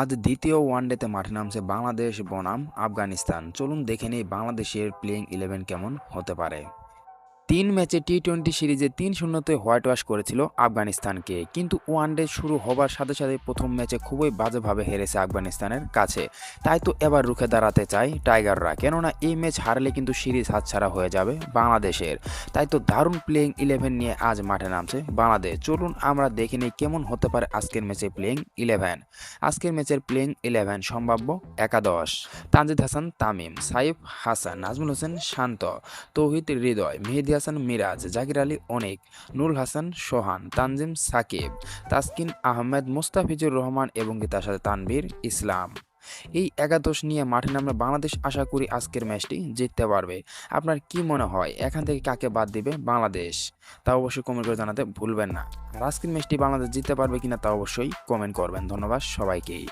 আজ দ্বিতীয় ওয়ানডেতে মাঠে নামছে বাংলাদেশ বনাম, আফগানিস্তান। চলুন দেখে নেই বাংলাদেশের প্লেইং ইলেভেন কেমন হতে পারে। তিন ম্যাচে টি টোয়েন্টি সিরিজে তিন শূন্যতে হোয়াইট ওয়াশ করেছিল আফগানিস্তানকে। কিন্তু ওয়ানডে শুরু হবার সাথে সাথে প্রথম ম্যাচে খুবই বাজেভাবে হেরেছে আফগানিস্তানের কাছে। তাই তো এবার রুখে দাঁড়াতে চায় টাইগাররা। কেননা এই ম্যাচ হারলে কিন্তু সিরিজ হাতছাড়া হয়ে যাবে বাংলাদেশের। তাই তো দারুণ প্লেইং ইলেভেন নিয়ে আজ মাঠে নামছে বাংলাদেশ। চলুন আমরা দেখে নিই কেমন হতে পারে আজকের ম্যাচে প্লেইং ইলেভেন আজকের ম্যাচের প্লেইং ইলেভেন সম্ভাব্য একাদশ। তানজিদ হাসান, তামিম, সাইফ হাসান, নাজমুল হোসেন, শান্ত, তৌহিদ হৃদয়, মেহেদি হাসান মিরাজ, জাকির আলী অনেক, নুরুল হাসান সোহান, তানজিম সাকিব, তাসকিন আহমেদ, মুস্তাফিজুর রহমান এবং তার সাথে তানভীর ইসলাম। এই একাদশ নিয়ে মাঠে নামলে বাংলাদেশ আশা করি আজকের ম্যাচটি জিততে পারবে। আপনার কি মনে হয়? এখান থেকে কাকে বাদ দিবে বাংলাদেশ? তা অবশ্যই কমেন্ট করে জানাতে ভুলবেন না। আর আজকের ম্যাচটি বাংলাদেশ জিততে পারবে কিনা তা অবশ্যই কমেন্ট করবেন। ধন্যবাদ সবাইকেই।